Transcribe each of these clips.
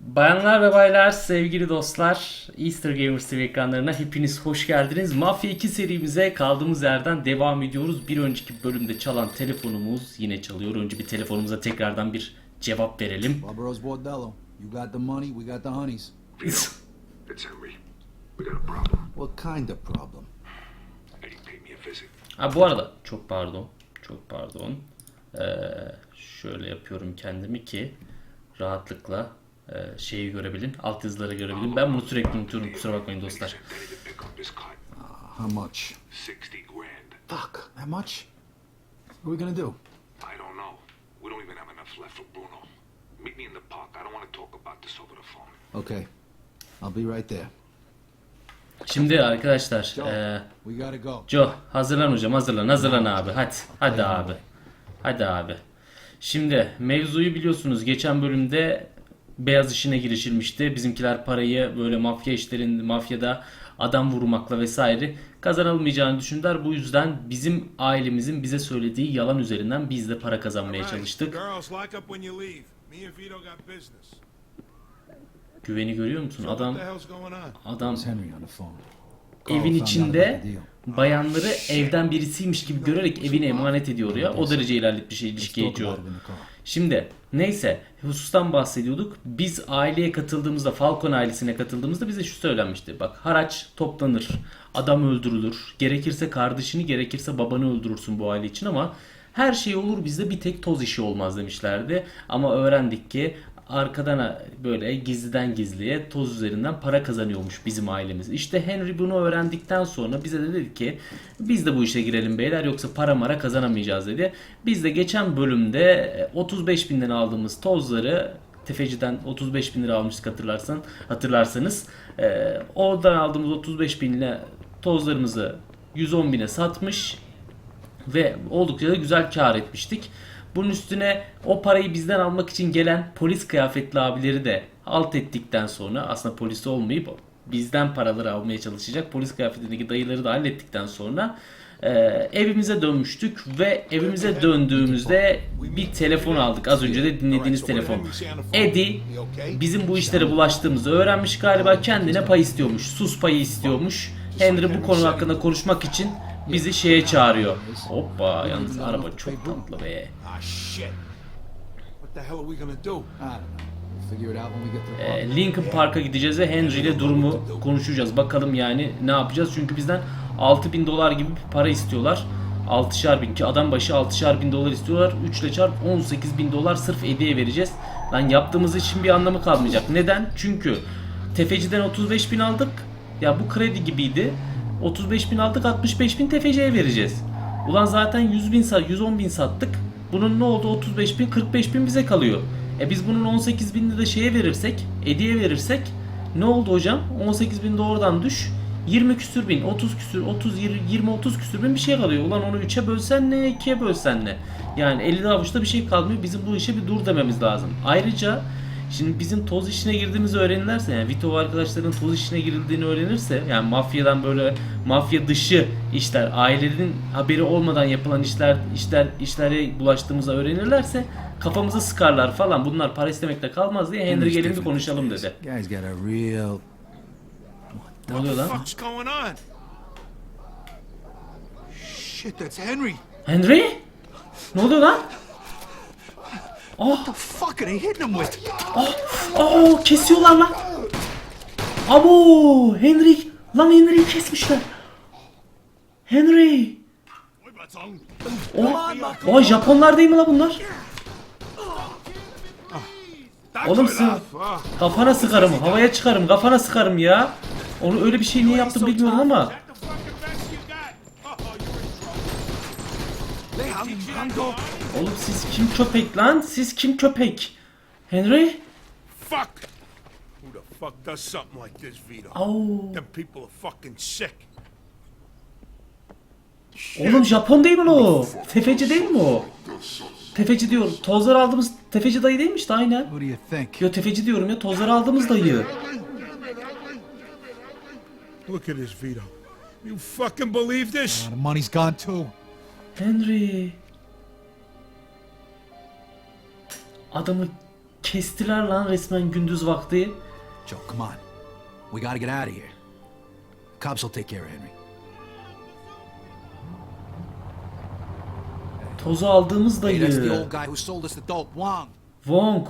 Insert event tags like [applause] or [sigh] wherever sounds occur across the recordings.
Bayanlar ve baylar, sevgili dostlar, Easter Gamers TV ekranlarına hepiniz hoş geldiniz. Mafya 2 serimize kaldığımız yerden devam ediyoruz. Bir önceki bölümde çalan telefonumuz yine çalıyor. Önce bir telefonumuza tekrardan bir cevap verelim. Barbaros Bordello, you got the money, we got the honeys. [laughs] It's Henry. We got a problem. What kind of problem? Eddie paid me a visit. Ha bu arada çok pardon, çok pardon. Ee, şöyle yapıyorum kendimi ki rahatlıkla şeyi görebilin, alt yazıları görebilin. Ben bunu sürekli unutuyorum kusura bakmayın dostlar. Cut. How much? 60 grand. Fuck, that much? What are we gonna do? I don't know. We don't even have enough left for Bruno. Meet me in the park. I don't want to talk about this over the phone. Okay, I'll be right there. Şimdi arkadaşlar, Joe, e. Joe hazırlan hocam hazırlan hazırlan abi hadi hadi abi hadi abi şimdi mevzuyu biliyorsunuz geçen bölümde beyaz işine girişilmişti. Bizimkiler parayı böyle mafya işlerin mafyada adam vurmakla vesaire kazanılmayacağını düşündüler. Bu yüzden bizim ailemizin bize söylediği yalan üzerinden biz de para kazanmaya çalıştık. Güveni görüyor musun? Adam adam evin içinde bayanları evden birisiymiş gibi görerek evine emanet ediyor ya o derece ilerletmiş Let's ilişkiyi Şimdi neyse husustan bahsediyorduk. Biz aileye katıldığımızda Falcon ailesine katıldığımızda bize şu söylenmişti. Bak haraç toplanır. Adam öldürülür. Gerekirse kardeşini gerekirse babanı öldürürsün bu aile için ama her şey olur bizde bir tek toz işi olmaz demişlerdi. Ama öğrendik ki arkadan böyle gizliden gizliye toz üzerinden para kazanıyormuş bizim ailemiz. İşte Henry bunu öğrendikten sonra bize de dedi ki biz de bu işe girelim beyler yoksa para mara kazanamayacağız dedi. Biz de geçen bölümde e, 35 binden aldığımız tozları tefeciden 35 bin lira almıştık hatırlarsan hatırlarsanız e, oradan aldığımız 35 binle tozlarımızı 110 bine satmış ve oldukça da güzel kar etmiştik. Bunun üstüne o parayı bizden almak için gelen polis kıyafetli abileri de alt ettikten sonra aslında polis olmayıp bizden paraları almaya çalışacak polis kıyafetindeki dayıları da hallettikten sonra e, evimize dönmüştük ve evimize döndüğümüzde bir telefon aldık. Az önce de dinlediğiniz telefon. Eddie bizim bu işlere bulaştığımızı öğrenmiş galiba kendine pay istiyormuş. Sus payı istiyormuş. Henry bu konu hakkında konuşmak için bizi şeye çağırıyor. Hoppa yalnız araba çok tatlı be. Ah, shit. What the hell are we gonna do? I don't know. We'll figure it out when we get to the park. Ee, Lincoln Park'a gideceğiz ve Henry ile durumu konuşacağız. Bakalım yani ne yapacağız? Çünkü bizden 6000 dolar gibi bir para istiyorlar. 6'şar bin ki adam başı 6'şar bin dolar istiyorlar. 3 ile çarp 18 bin dolar sırf hediye vereceğiz. Lan yaptığımız için bir anlamı kalmayacak. Neden? Çünkü tefeciden 35 bin aldık. Ya bu kredi gibiydi. 35 bin aldık 65 bin tefeciye vereceğiz. Ulan zaten 100 bin sat, 110 bin sattık. Bunun ne oldu? 35 bin 45 bin bize kalıyor. E biz bunun 18 binini de şeye verirsek, Edi'ye verirsek ne oldu hocam? 18 bin doğrudan düş. 20 küsür bin, 30 küsür, 30, 20, 30 küsür bin bir şey kalıyor. Ulan onu 3'e bölsen ne, 2'ye bölsen ne? Yani 50 avuçta bir şey kalmıyor. Bizim bu işe bir dur dememiz lazım. Ayrıca Şimdi bizim toz işine girdiğimizi öğrenirlerse yani Vito arkadaşların toz işine girildiğini öğrenirse yani mafyadan böyle mafya dışı işler ailenin haberi olmadan yapılan işler işler işlere bulaştığımızı öğrenirlerse kafamızı sıkarlar falan bunlar para istemekle kalmaz diye Henry gelin bir konuşalım dedi. Guy's got a real. Ne oluyor lan? What's going on? Shit, that's Henry. Henry? Ne oluyor lan? What the fuck are they hitting him with? Oo kesiyorlar lan. Abo Henry lan Henry'yi kesmişler. Henry. O, o Japonlar değil mi lan bunlar? Oğlum sen kafana sıkarım, havaya çıkarım, kafana sıkarım ya. Onu öyle bir şey niye yaptım bilmiyorum ama. Oh. Oğlum siz kim köpek lan? Siz kim köpek? Henry? Fuck! Who the fuck does something like this, Vito? Oo. Them people are fucking sick. Oğlum Japon değil mi o? Tefeci değil mi o? Tefeci diyorum. Tozları aldığımız tefeci dayı değilmiş de aynen. What do you think? Yo tefeci diyorum ya tozları aldığımız dayı. Look at this, Vito. You fucking believe this? The money's gone too. Henry. Adamı kestiler lan resmen gündüz vakti. Joe, come on. We gotta get out of here. Cops will take care of Henry. Tozu aldığımız Hey, that's the dayı. old guy who sold us the dope, Wong. Wong.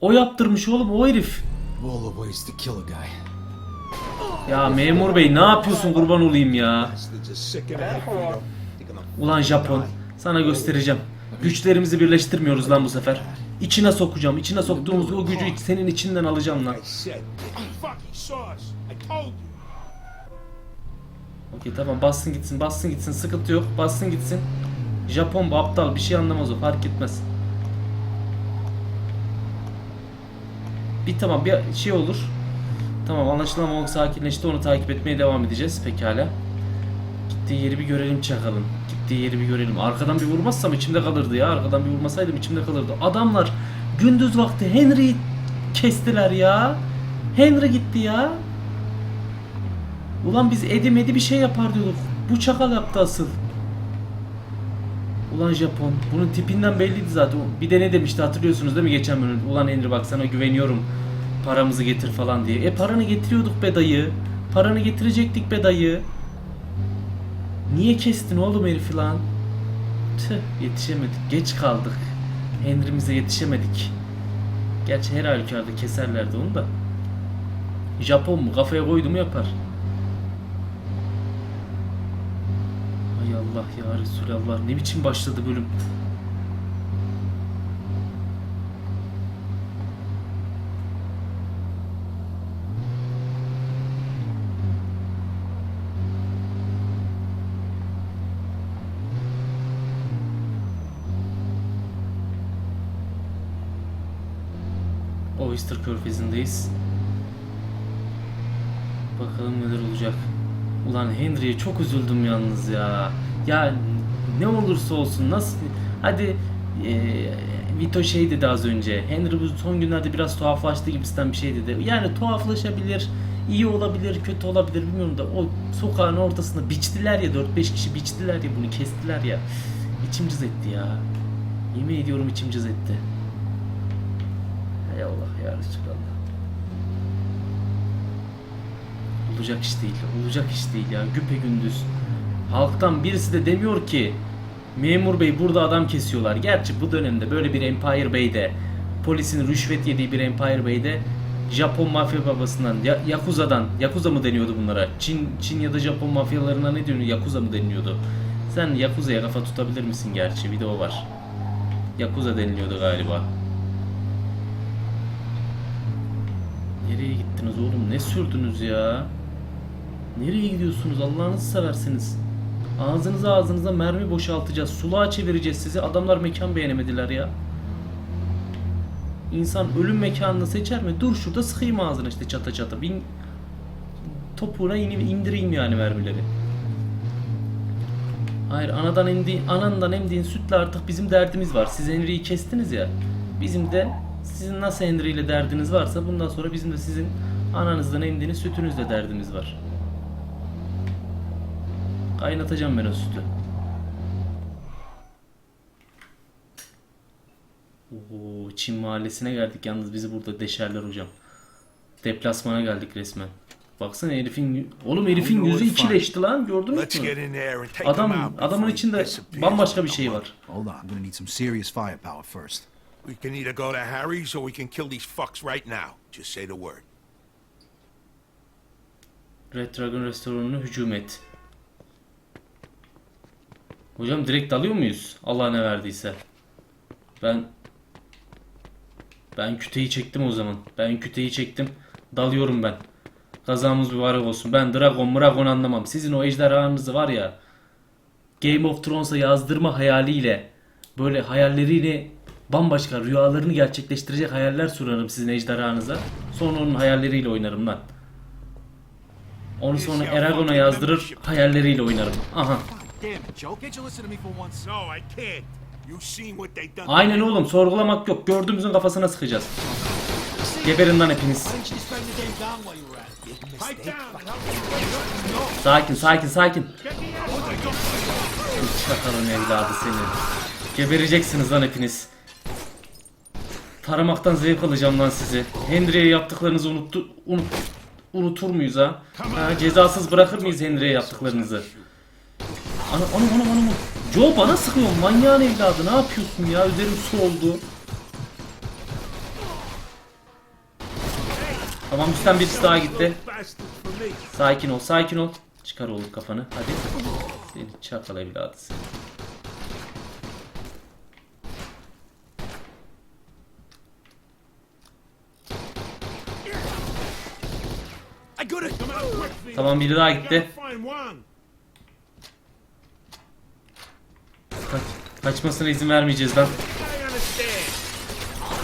O yaptırmış oğlum o herif. All the ways to kill a guy. Ya memur bey ne yapıyorsun kurban olayım ya. Ulan Japon sana göstereceğim. Güçlerimizi birleştirmiyoruz lan bu sefer. İçine sokacağım. İçine soktuğumuz o gücü senin içinden alacağım lan. Okey tamam bassın gitsin bassın gitsin sıkıntı yok bassın gitsin. Japon bu aptal bir şey anlamaz o fark etmez. Bir tamam bir şey olur. Tamam anlaşılan Wong sakinleşti onu takip etmeye devam edeceğiz pekala. Gittiği yeri bir görelim çakalın. Gittiği yeri bir görelim. Arkadan bir vurmazsam içimde kalırdı ya. Arkadan bir vurmasaydım içimde kalırdı. Adamlar gündüz vakti Henry'i kestiler ya. Henry gitti ya. Ulan biz Edi Medi bir şey yapar diyorduk. Bu çakal yaptı asıl. Ulan Japon. Bunun tipinden belliydi zaten. Bir de ne demişti hatırlıyorsunuz değil mi geçen bölüm? Ulan Henry bak sana güveniyorum. Paramızı getir falan diye. E paranı getiriyorduk be dayı. Paranı getirecektik be dayı. Niye kestin oğlum herifi lan? Tüh yetişemedik. Geç kaldık. Henry'mize yetişemedik. Gerçi her halükarda keserlerdi onu da. Japon mu? Kafaya koydu mu yapar. Ay Allah ya Resulallah ne biçim başladı bölüm. Oyster Körfezi'ndeyiz. Bakalım neler olacak. Ulan Henry'e çok üzüldüm yalnız ya. Ya ne olursa olsun nasıl hadi e, Vito şey dedi az önce. Henry bu son günlerde biraz tuhaflaştı gibisinden bir şey dedi. Yani tuhaflaşabilir, iyi olabilir, kötü olabilir bilmiyorum da o sokağın ortasında biçtiler ya 4-5 kişi biçtiler ya bunu kestiler ya. İçim cız etti ya. Yemin ediyorum içim cız etti. Resulallah. Olacak iş değil. Olacak iş değil ya. Güpe gündüz. Halktan birisi de demiyor ki memur bey burada adam kesiyorlar. Gerçi bu dönemde böyle bir Empire Bey'de polisin rüşvet yediği bir Empire Bey'de Japon mafya babasından, ya, Yakuza'dan, Yakuza mı deniyordu bunlara? Çin, Çin ya da Japon mafyalarına ne deniyor? Yakuza mı deniliyordu? Sen Yakuza'ya kafa tutabilir misin gerçi? Bir de o var. Yakuza deniliyordu galiba. Nereye gittiniz oğlum? Ne sürdünüz ya? Nereye gidiyorsunuz Allah'ınızı seversiniz? Ağzınıza ağzınıza mermi boşaltacağız. Suluğa çevireceğiz sizi. Adamlar mekan beğenemediler ya. İnsan ölüm mekanını seçer mi? Dur şurada sıkayım ağzına işte çata çata. Bin... Topuğuna inip indireyim yani mermileri. Hayır anadan emdiğin, anandan emdiğin sütle artık bizim derdimiz var. Siz Henry'yi kestiniz ya. Bizim de sizin nasıl Henry ile derdiniz varsa bundan sonra bizim de sizin ananızdan emdiğiniz sütünüzle derdimiz var. Kaynatacağım ben o sütü. Oo, Çin mahallesine geldik yalnız bizi burada deşerler hocam. Deplasmana geldik resmen. Baksana herifin oğlum herifin yüzü ikileşti lan gördünüz mü? Adam adamın içinde bambaşka bir şey var. Hold on, I'm gonna need some serious firepower first. We can either go to Harry's or we can kill these fucks right now. Just say the word. Red Dragon restoranına hücum et. Hocam direkt dalıyor muyuz? Allah ne verdiyse. Ben ben küteyi çektim o zaman. Ben küteyi çektim. Dalıyorum ben. Kazamız mübarek olsun. Ben Dragon Dragon anlamam. Sizin o ejderhanızı var ya Game of Thrones'a yazdırma hayaliyle böyle hayalleriyle bambaşka rüyalarını gerçekleştirecek hayaller sunarım sizin ejderhanıza. Sonra onun hayalleriyle oynarım lan. Onu sonra Eragon'a yazdırır hayalleriyle oynarım. Aha. Aynen oğlum sorgulamak yok. Gördüğümüzün kafasına sıkacağız. Geberin lan hepiniz. Sakin sakin sakin. Çakalın evladı seni. Gebereceksiniz lan hepiniz. Taramaktan zevk alacağım lan sizi. Henry'e yaptıklarınızı unuttu, unut, unutur muyuz ha? ha? Cezasız bırakır mıyız Henry'e yaptıklarınızı? Ana, ana, ana, ana, ana. Joe bana sıkıyor. Manyağın evladı. Ne yapıyorsun ya? Üzerim su oldu. Tamam üstten birisi daha gitti. Sakin ol, sakin ol. Çıkar oğlum kafanı. Hadi. Seni çakal evladı seni. I got it. Come out quick, Vito. Tamam biri daha gitti. Kaç, kaçmasına izin vermeyeceğiz lan.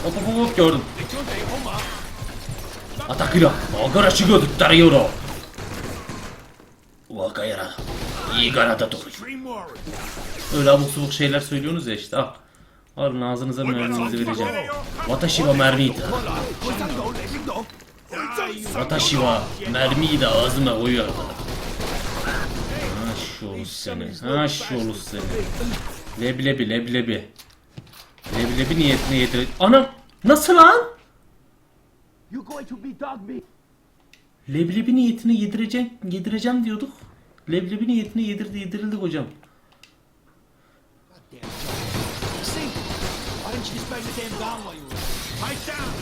Hop hop hop gördüm. Atakira. Agarashi go Darayoro. Wakayara. Dream warrior. Öyle abuk subuk şeyler söylüyorsunuz ya işte al. Alın ağzınıza merminizi vereceğim. Watashi wa mermi da. Watashi wa mermiyi de ağzıma koyuyor. Ha şolu seni. Ha şolu seni. Leblebi leblebi. Leblebi niyetine yedir. Ana! Nasıl lan? Leblebi niyetine yedireceğim, yedireceğim diyorduk. Leblebi niyetine yedirdi yedirildik hocam.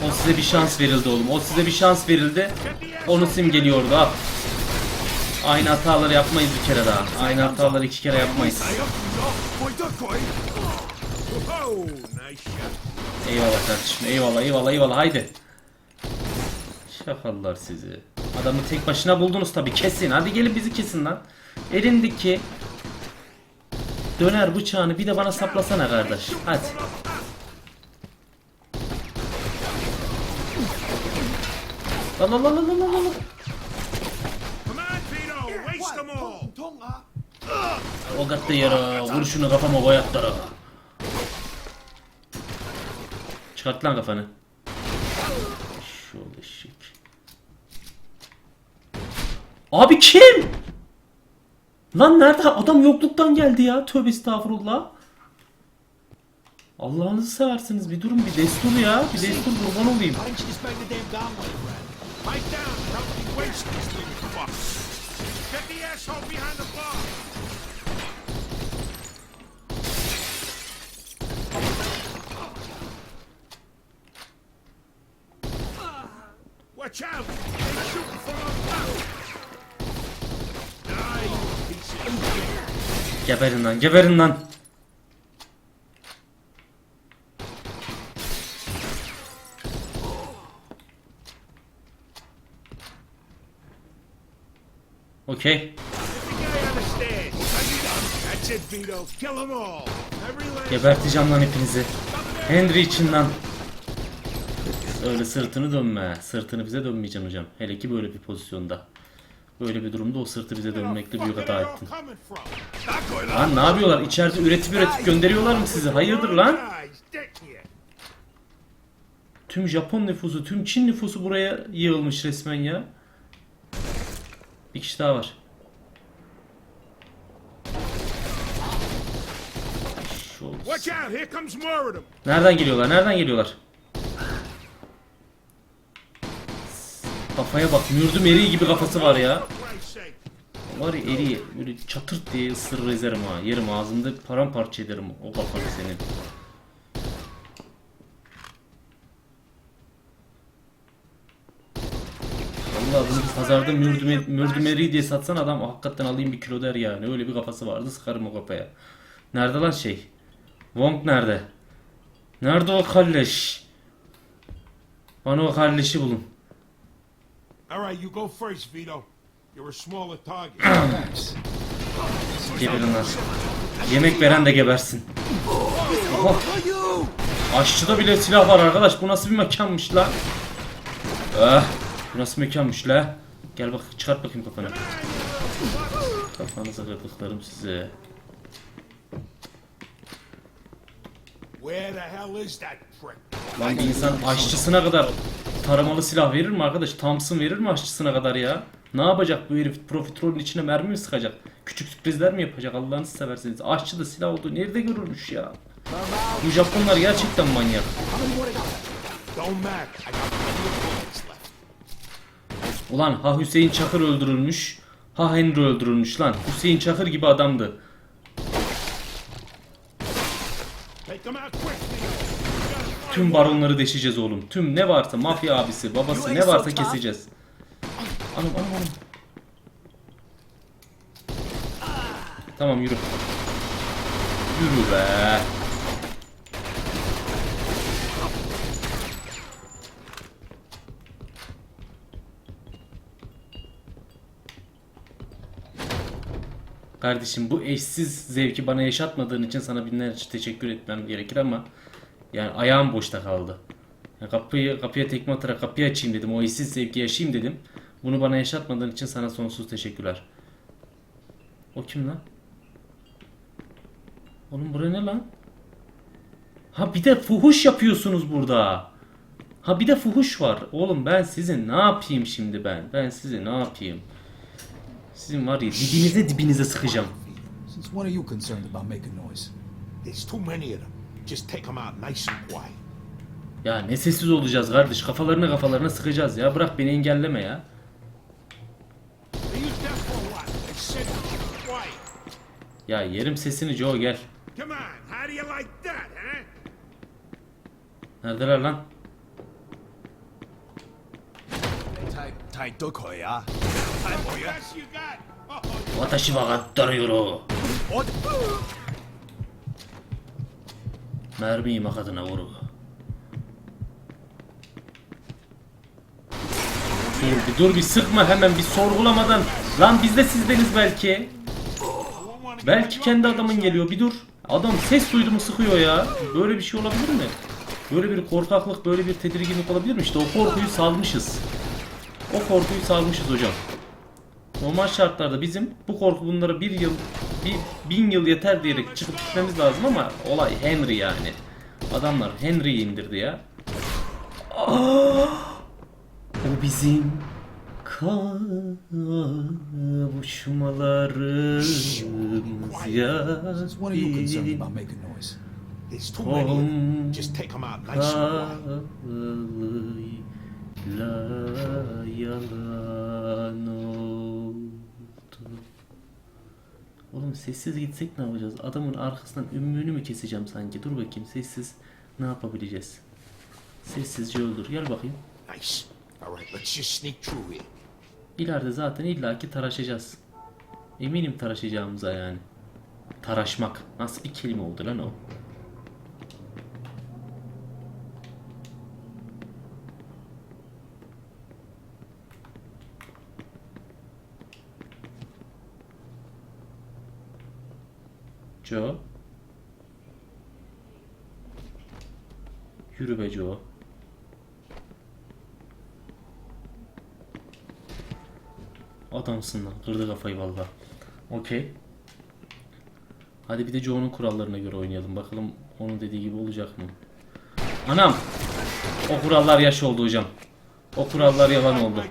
O size bir şans verildi oğlum. O size bir şans verildi. Onu simgeliyordu al. Aynı hataları yapmayız bir kere daha. Aynı hataları iki kere yapmayız. Eyvallah kardeşim. Eyvallah eyvallah eyvallah haydi. Şakallar sizi. Adamı tek başına buldunuz tabi kesin. Hadi gelin bizi kesin lan. Elindeki döner bıçağını bir de bana saplasana kardeş. Hadi. Lan lan lan lan lan lan. O gatta yara. Vur şunu kafama boyatlara. Çıkart lan kafanı. Şöyle şık. Abi kim? Lan nerede? Adam yokluktan geldi ya. Tövbe estağfurullah. Allah'ınızı seversiniz bir durun bir destur ya. Bir destur kurban olayım. Geberin lan geberin lan. Okey. I think I understand. That's it, Vito. Kill them all. Every last Geberteceğim lan hepinizi. Henry için lan. Öyle sırtını dönme. Sırtını bize dönmeyeceksin hocam. Hele ki böyle bir pozisyonda. Böyle bir durumda o sırtı bize dönmekle büyük hata ettin. Lan ne yapıyorlar? İçeride üretip üretip gönderiyorlar mı sizi? Hayırdır lan? Tüm Japon nüfusu, tüm Çin nüfusu buraya yığılmış resmen ya. Bir kişi daha var. Şu- Watch out! Here comes more of them. Nereden geliyorlar? Nereden geliyorlar? Kafaya bak. Mürdüm eriği gibi kafası var ya. Var ya eriği böyle çatırt diye ısırır ezerim ha. Yerim ağzında paramparça ederim o kafanı senin. Vallahi bunu bir pazarda mürdüme, mürdüm eriği diye satsan adam hakikaten alayım bir kilo der yani. Öyle bir kafası vardı sıkarım o kafaya. Nerede lan şey? Wong nerede? Nerede o kalleş? Bana o kalleşi bulun. All right, you go first, Vito. You're a smaller target. Geberin lan. Yemek veren de gebersin. Oha. Aşçıda bile silah var arkadaş. Bu nasıl bir mekanmış la? Ah, bu nasıl mekanmış la? Gel bak çıkart bakayım kafanı. Kafanıza kırdıklarım size. Lan bir insan aşçısına kadar taramalı silah verir mi arkadaş? Thompson verir mi aşçısına kadar ya? Ne yapacak bu herif? Profiterolün içine mermi mi sıkacak? Küçük sürprizler mi yapacak? Allah'ınızı seversiniz. Aşçı da silah olduğu nerede görülmüş ya? Bu Japonlar gerçekten manyak. Don't matter. I got plenty of bullets left. Ulan ha Hüseyin Çakır öldürülmüş. Ha Henry öldürülmüş lan. Hüseyin Çakır gibi adamdı. Tüm baronları deşeceğiz oğlum. Tüm ne varsa mafya abisi, babası ne varsa keseceğiz. Anam anam anam. Tamam yürü. Yürü be. Kardeşim bu eşsiz zevki bana yaşatmadığın için sana binlerce teşekkür etmem gerekir ama yani ayağım boşta kaldı. Ya kapıyı kapıya tekme atarak kapıyı açayım dedim. O eşsiz zevki yaşayayım dedim. Bunu bana yaşatmadığın için sana sonsuz teşekkürler. O kim lan? Oğlum buraya ne lan? Ha bir de fuhuş yapıyorsunuz burada. Ha bir de fuhuş var. Oğlum ben sizin ne yapayım şimdi ben? Ben sizi ne yapayım? Sizin var ya dibinize dibinize sıkacağım. Since when are you concerned about making noise? There's too many of them. Just take them out nice and quiet. Ya ne sessiz olacağız kardeş. Kafalarına kafalarına sıkacağız ya. Bırak beni engelleme ya. Ya yerim sesini Joe gel. Neredeler lan? Tay Tay Doko ya. 啊！What else you got? Oh, Watashi wa gattaru Mermiyi makadına vur. Dur bir dur bir sıkma hemen bir sorgulamadan. Lan biz de sizdeniz belki. Belki kendi adamın geliyor bir dur. Adam ses duydu mu sıkıyor ya. Böyle bir şey olabilir mi? Böyle bir korkaklık, böyle bir tedirginlik olabilir mi? İşte o korkuyu salmışız. O korkuyu salmışız hocam. Normal şartlarda bizim bu korku bunlara bir yıl, bir bin yıl yeter diyerek çıkıp gitmemiz lazım ama olay Henry yani. Adamlar Henry'yi indirdi ya. Ah! O bizim kavuşmalarımız ya. Since when are you concerned about making noise? there's too many of them. Just take them out nice and quiet. Kavlıyla yalan oldu. Oğlum sessiz gitsek ne yapacağız? Adamın arkasından ümmünü mü keseceğim sanki? Dur bakayım sessiz ne yapabileceğiz? Sessizce öldür. Gel bakayım. Nice. All right, let's just sneak through here. İleride zaten illaki taraşacağız. Eminim taraşacağımıza yani. Taraşmak. Nasıl bir kelime oldu lan o? Joe. Yürü be Joe. Adamsın lan. Kırdı kafayı valla. Okey. Hadi bir de Joe'nun kurallarına göre oynayalım. Bakalım onun dediği gibi olacak mı? Anam! O kurallar yaş oldu hocam. O kurallar yalan oldu.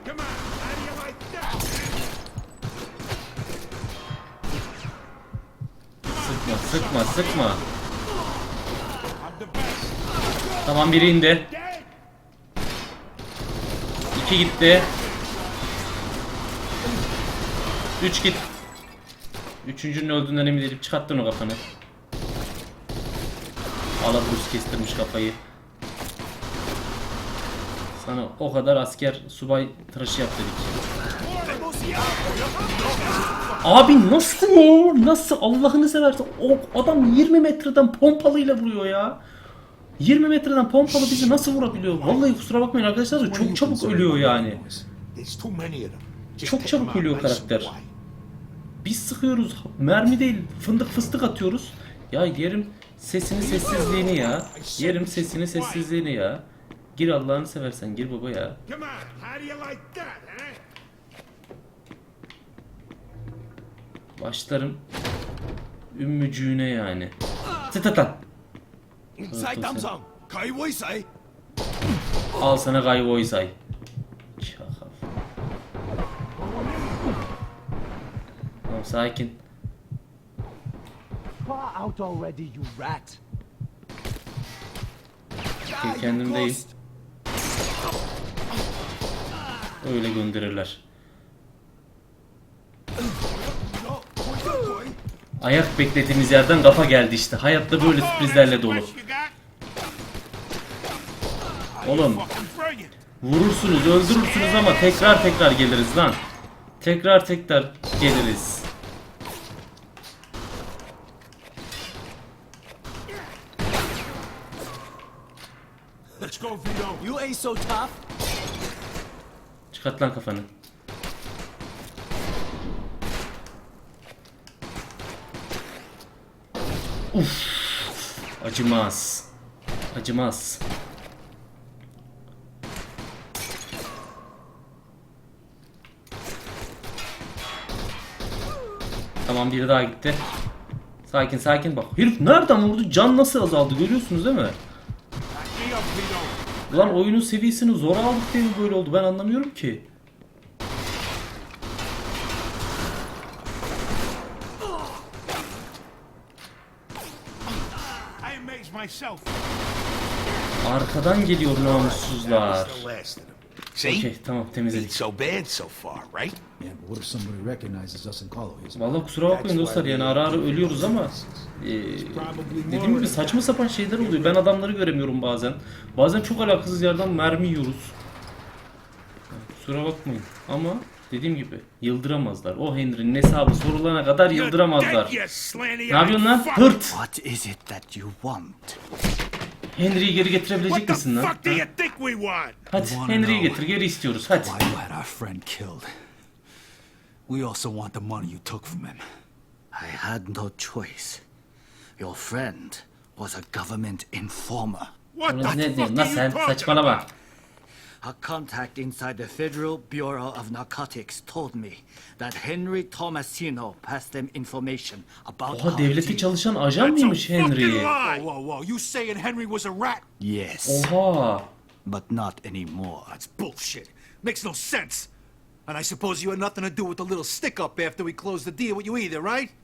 Sıkma, sıkma. Tamam biri indi. İki gitti. Üç git. Üçüncünün öldüğünden emin değilim. Çıkarttın o kafanı. Alabrus kestirmiş kafayı. Sana o kadar asker subay tıraşı yap dedik. Abi nasıl ya? Nasıl? Allah'ını seversen o adam 20 metreden pompalıyla vuruyor ya. 20 metreden pompalı bizi nasıl vurabiliyor? Vallahi kusura bakmayın arkadaşlar çok çabuk ölüyor yani. Çok çabuk ölüyor karakter. Biz sıkıyoruz. Mermi değil. Fındık fıstık atıyoruz. Ya yerim sesini sessizliğini ya. Yerim sesini sessizliğini ya. Gir Allah'ını seversen gir baba ya. Başlarım. Ümmücüğüne yani. Tıtatan. Al sana Kayvoy say. Çakal. Tamam sakin. Far out already you rat. Kendimdeyim. Öyle gönderirler. Ayak beklediğimiz yerden kafa geldi işte. Hayatta böyle sürprizlerle dolu. Oğlum vurursunuz, öldürürsünüz ama tekrar tekrar geliriz lan. Tekrar tekrar geliriz. Let's go, Vito. You ain't so tough. Çıkart lan kafanı. Uf. Acımaz. Acımaz. Tamam biri daha gitti. Sakin sakin bak. Herif nereden vurdu? Can nasıl azaldı görüyorsunuz değil mi? Ulan oyunun seviyesini zor aldık diye mi böyle oldu ben anlamıyorum ki. Arkadan geliyor namussuzlar. Okey tamam temizledik. So bad so far, right? Yeah, but what if somebody recognizes us and Carlo is? Vallahi kusura bakmayın dostlar yani ara ara ölüyoruz ama e, dediğim gibi saçma sapan şeyler oluyor. Ben adamları göremiyorum bazen. Bazen çok alakasız yerden mermi yiyoruz. Kusura bakmayın ama dediğim gibi yıldıramazlar. O Henry'nin hesabı sorulana kadar yıldıramazlar. Ne yapıyorsun lan? Hırt! What is it that you want? Henry'yi geri What getirebilecek the misin lan? fuck do Ha? you think we want? Hadi Henry'yi getir geri istiyoruz hadi. Why you had our friend killed? We also want the money you took from him. I had no choice. Your friend was a government informer. What the fuck are you talking about? A contact inside the Federal Bureau of Narcotics told me that Henry Tomasino passed them information about Oha devlette deal. çalışan ajan That's a mıymış fucking Henry? lie. Whoa, whoa, you saying Henry was a rat? Yes. Oha. But not anymore. That's bullshit. Makes no sense. And I suppose you had nothing to do with the little stick up after we closed the deal with you either, right? [laughs]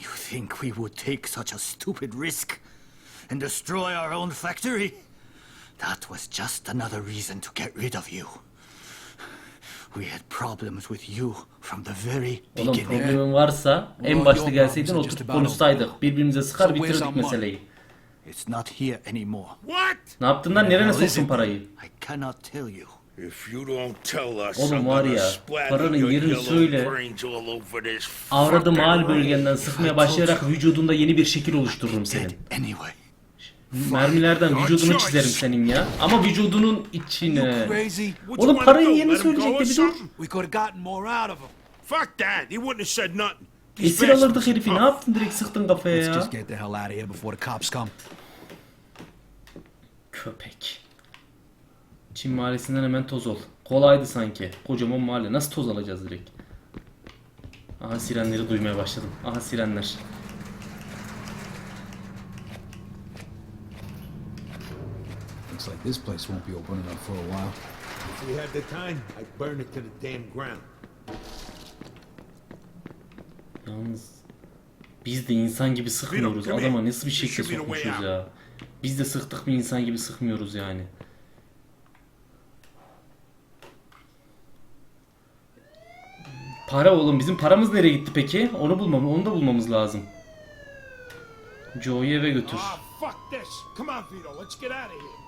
You think we would take such a stupid risk and destroy our own factory? That was just another reason to get rid of you. We had problems with you from the very Oğlum beginning. problemin varsa en başta gelseydin oturup konuşsaydık. Birbirimize sıkar bitirdik meseleyi. It's not here anymore. What? Ne yaptın lan? İs soktun parayı? I cannot tell you. If you don't tell us, Oğlum I'm var gonna ya, splatter paranın your yerini yellow söyle. brains all over this Avradı fucking mal room. bölgenden sıkmaya başlayarak vücudunda yeni bir şekil oluştururum senin. Anyway, Mermilerden vücudunu çizerim senin ya. Ama vücudunun içine. Oğlum parayı yeni söyleyecekti bir dur. Fuck Esir alırdık herifi. Ne yaptın direkt sıktın kafaya ya? Köpek. Çin mahallesinden hemen toz ol. Kolaydı sanki. Kocaman mahalle. Nasıl toz alacağız direkt? Aha sirenleri duymaya başladım. Aha sirenler. This place won't be opening up for a while. If we had the time, I'd burn it to the damn ground. Yalnız biz de insan gibi sıkmıyoruz. Adama nasıl bir şekilde sokmuşuz ya. Biz de sıktık mı insan gibi sıkmıyoruz yani. Para oğlum bizim paramız nereye gitti peki? Onu bulmam, onu da bulmamız lazım. Joe'yu eve götür. Ah, fuck this. Come on, Vito. Let's get out of here.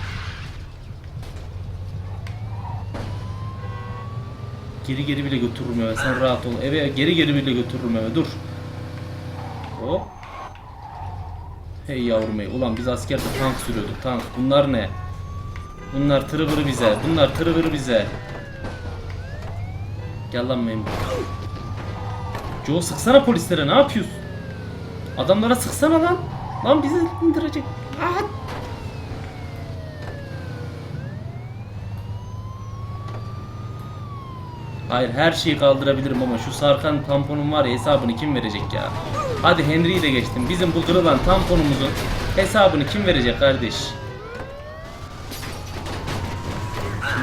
Geri geri bile götürürüm eve sen rahat ol. Eve geri geri bile götürürüm eve dur. Hop. Hey yavrum hey. Ulan biz askerde tank sürüyorduk tank. Bunlar ne? Bunlar tırıvırı bize. Bunlar tırıvırı bize. Gel lan memur. Joe sıksana polislere ne yapıyorsun? Adamlara sıksana lan. Lan bizi indirecek. Aa! Hayır her şeyi kaldırabilirim ama şu sarkan tamponun var ya hesabını kim verecek ya? Hadi Henry'yi de geçtim. Bizim bu kırılan tamponumuzun hesabını kim verecek kardeş?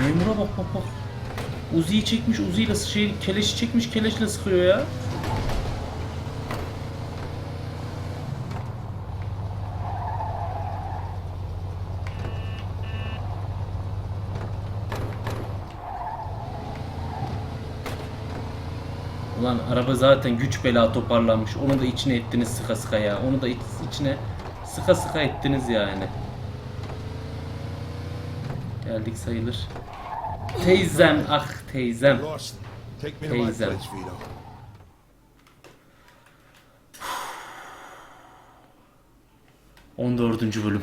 Memura bak bak bak. Uzi'yi çekmiş, Uzi'yle şey keleşi çekmiş, keleşle sıkıyor ya. Ulan araba zaten güç bela toparlanmış. Onu da içine ettiniz sıka sıka ya. Onu da iç- içine sıka sıka ettiniz yani. Geldik sayılır. Teyzem ah teyzem. Teyzem. On dördüncü bölüm.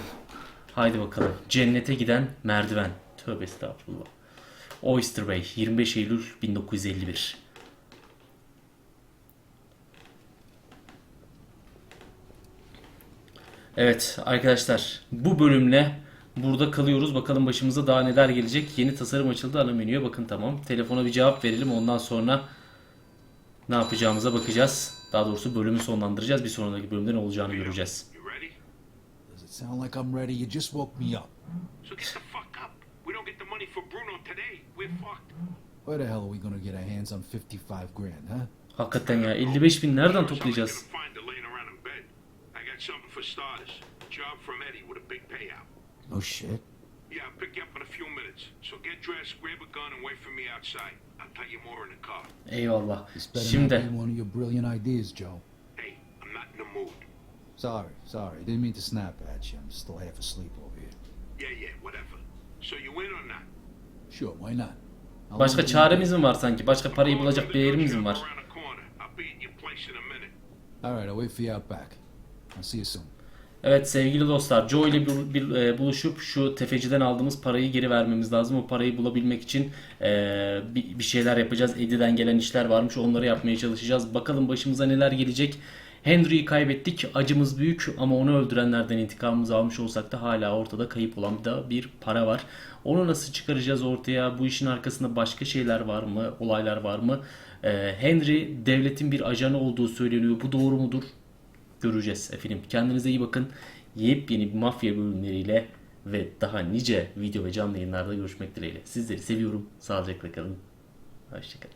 Haydi bakalım. Cennete giden merdiven. Tövbe estağfurullah. Oyster Bay 25 Eylül 1951. Evet arkadaşlar bu bölümle burada kalıyoruz. Bakalım başımıza daha neler gelecek. Yeni tasarım açıldı ana menüye bakın tamam. Telefona bir cevap verelim ondan sonra ne yapacağımıza bakacağız. Daha doğrusu bölümü sonlandıracağız. Bir sonraki bölümde ne olacağını göreceğiz. Sound like I'm ready? You just woke me up. So get the fuck up. We don't get the money for Bruno today. We're fucked. Where the hell are we gonna get our hands on 55 grand, huh? Hakikaten ya 55 bin nereden toplayacağız? you can find her laying around in bed. Got something for starters. Job from Eddie with a big payout. No shit. Yeah, I'll pick you up in a few minutes. So get dressed, grab a gun, and wait for me outside. I'll tell you more in the car. Eyvallah. This better Şimdi not be one of your brilliant ideas, Joe. Hey, I'm not in the mood. Sorry, sorry. Didn't mean to snap at you. I'm still half asleep over here. Yeah, yeah, whatever. So you in or not? Sure, why not? Long başka çaremiz mi var sanki? Başka parayı bulacak bir yerimiz mi var? Around the corner. I'll be at your place in a minute. All right, I'll wait for you out back. See you soon. Evet sevgili dostlar Joe ile bir, bir- e, buluşup şu tefeciden aldığımız parayı geri vermemiz lazım. O parayı bulabilmek için e, bir, bir şeyler yapacağız. Eddie'den gelen işler varmış onları yapmaya çalışacağız. Bakalım başımıza neler gelecek. Henry'yi kaybettik. Acımız büyük ama onu öldürenlerden intikamımızı almış olsak da hala ortada kayıp olan da bir para var. Onu nasıl çıkaracağız ortaya? Bu işin arkasında başka şeyler var mı? Olaylar var mı? E, Henry devletin bir ajanı olduğu söyleniyor. Bu doğru mudur? Göreceğiz efendim. Kendinize iyi bakın. Yepyeni bir mafya bölümleriyle ve daha nice video ve canlı yayınlarda görüşmek dileğiyle. Sizleri seviyorum. Sağlıcakla kalın. Hoşçakalın.